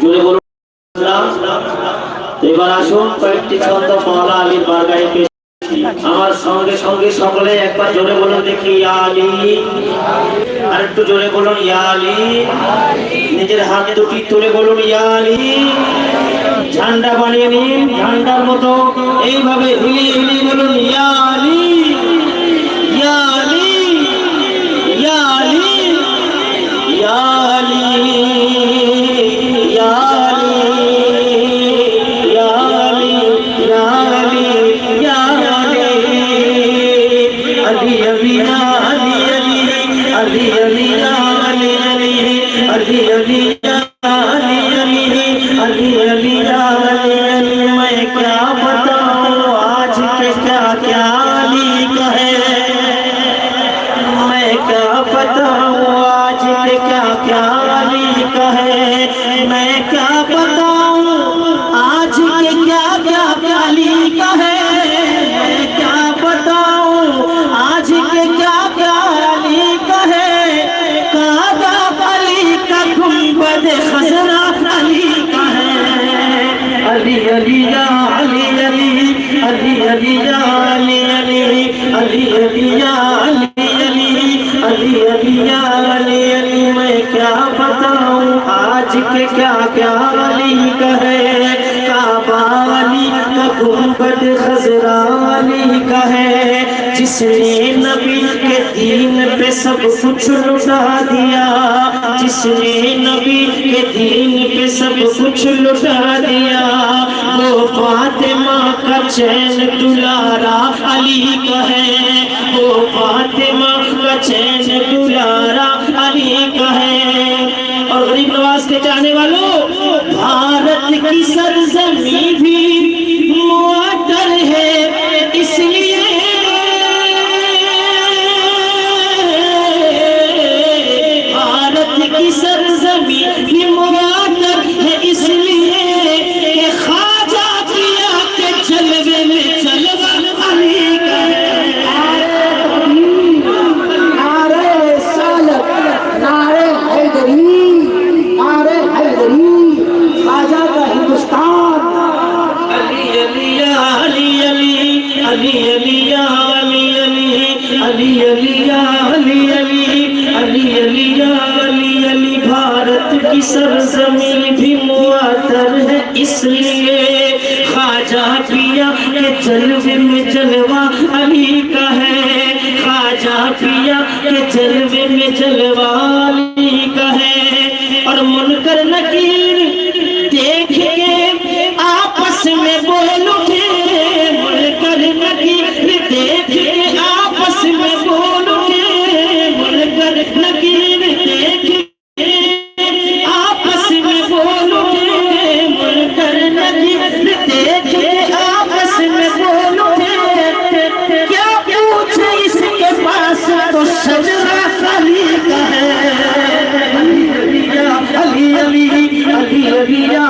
জুড়ে বলুন এবার আসুন কয়েকটি ছন্দ আলীর আমার সঙ্গে সঙ্গে সকলে একবার জোরে বলুন দেখি ইয়ালি আর একটু জোরে বলুন ইয়ালি নিজের হাতে দুটি তুলে বলুন ইয়ালি ঝান্ডা বানিয়ে নিন, ঝান্ডার মতো। এইভাবে হিলিয়ে হিলিয়ে বলুন ইয়ালি کے کیا کیا علی کہے؟ کعبہ علی کا گنبد خزرا علی کہے؟ جس نے نبی کے دین پہ سب کچھ لٹا دیا، جس نے نبی کے دین پہ سب کچھ لٹا دیا۔ وہ فاطمہ کا چین تلارا علی کہے، وہ فاطمہ کا چین علی علی علی علی علی علی علی، بھارت کی سرزمین بھی مواتر ہے اس لیے خواجہ پیا کے جلوے میں جلوہ علی کا ہے، خواجہ پیا کے جلوے میں جلوہ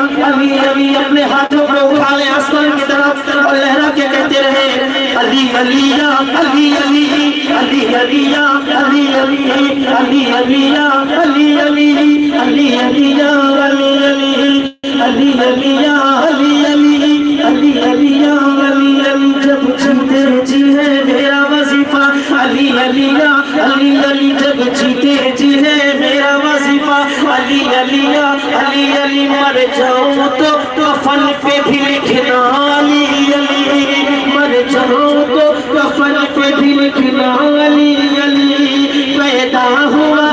ابھی ابھی اپنے ہاتھوں کو اٹھا لیں آسمان کی طرف اور لہرا کے کہتے رہے علی علی علی علی علی علی علی علی علی علی علی علی علی علی علی علی Allahumma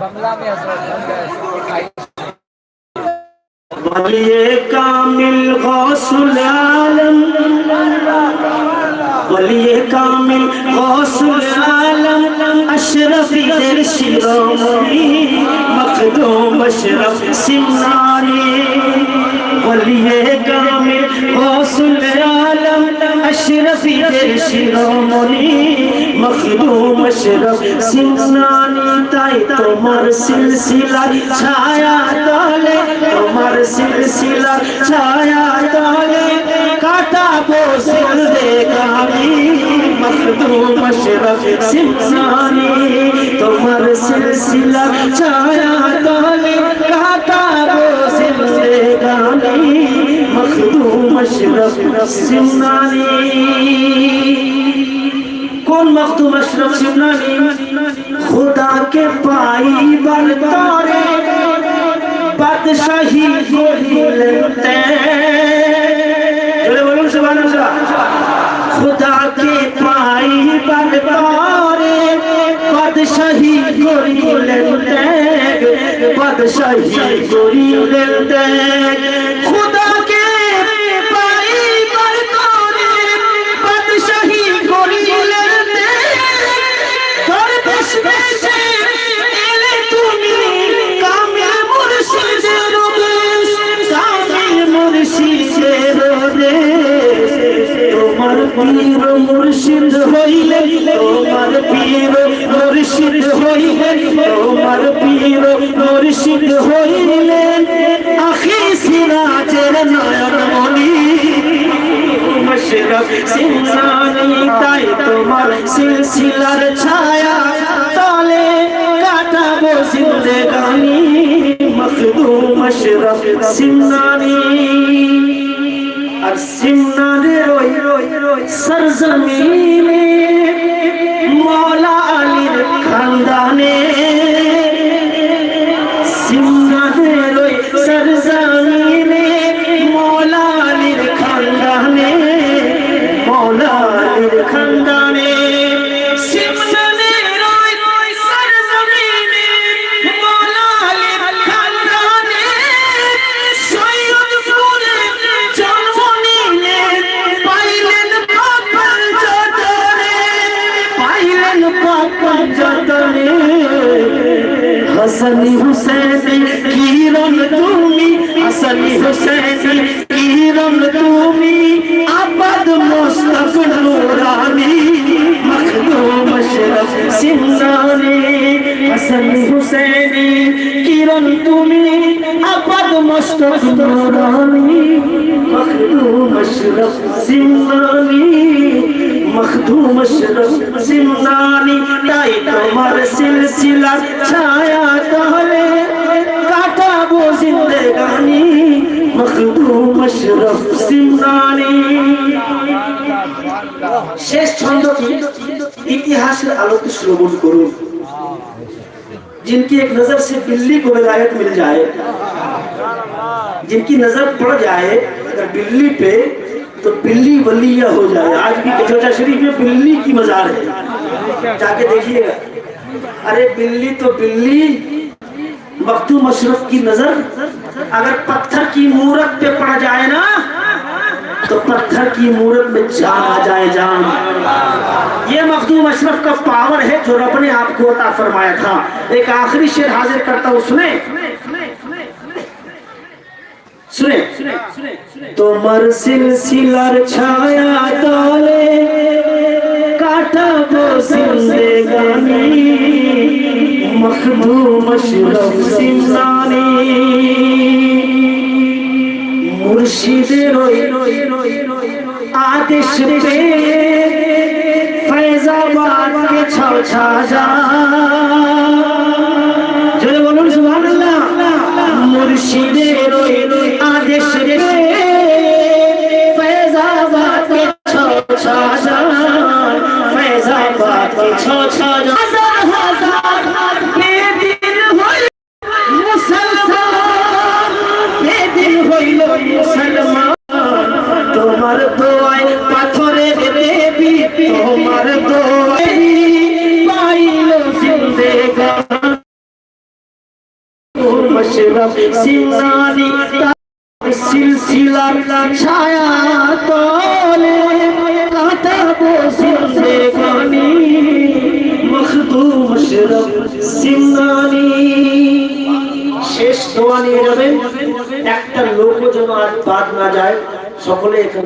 बंगला में वलिए कामिल गौसुल आलम বলিয়ে কামিল গৌসুল আলম আশরাফিদের শিরোমণি, মখদুম আশরাফ সিমনারে বলিয়ে কামিল গৌসুল আলম আশরাফিদের শিরোমণি মখদুম শরফ সিমনানি তাই তোমার সিলসিলার ছায়া তলে, তোমার সিলসিলার ছায়া তলে কাটাবো জিন্দেগানি মখদুম শরফ সিমনানি তোমার সিলসিলার ছায়া তলে কাটাবো জিন্দেগানি মখদুম শরফ کون مخدوم اشرف شبنانی خدا کے پائی بردارے بادشاہی کو ہی لیتے چلے بولو سبحان اللہ۔ خدا کے پائی بردارے بادشاہی کو ہی لیتے بادشاہی کو ہی لیتے خدا পীর মুর্শিদ হইলে তোমার পীর, মুর্শিদ হইলে তোমার পীর, মুর্শিদ হইলে আখি সিরাজের নয়ন মনি মশরফ সিংহানি তাই তোমার সিলসিলার ছায়া তলে কাটাবো জিন্দেগানি। মখদুম মশরফ সিংহানি আর রই রই সরজমিনে মৌলা যতনে হাসানি হুসেন কিরণ তুমি হাসানি হুসেন কিরণ তুমি আবাদ মোস্তফ নুরানি মখদুম আশরফ সিমনানি হাসানি হুসেন কিরণ তুমি আবাদ মোস্তফ নুরানি মখদুম আশরফ সিমনানি مخدوم شرف زندانی তাই سلسلہ چھایا کہلے তাহলে وہ زندگانی، مخدوم شرف زندانی۔ শেষ ছন্দটি ইতিহাসের আলোতে শ্রবণ کرو جن کی ایک نظر سے بلی کو ولایت مل جائے جن کی نظر پڑ جائے اگر بلی پہ تو بلی بلیہ ہو جائے۔ آج بھی کچوچا شریف میں بلی کی مزار ہے۔ جا کے دیکھیے۔ گا ارے بلی تو بلی۔ مکتو مشرف کی نظر۔ اگر پتھر کی مورت پہ پڑ جائے نا، تو پتھر کی مورت میں جان آ جائے جان۔ یہ مخدوم اشرف کا پاور ہے جو رب نے آپ کو عطا فرمایا تھا۔ ایک آخری شعر حاضر کرتا ہوں۔ سنیں۔ سنیں۔ তোমার সিলসিলার ছায়া তলে কাটাবো জিন্দেগানি। মখদুম আশরফ সিমলানি মুর্শিদের আদেশ পে ফৈজাবাদ কে ছাও ছাজা। শেষ দোয়া যাবেন। একটা লোকও যেন আজ বাদ না যায়। সকলে এখান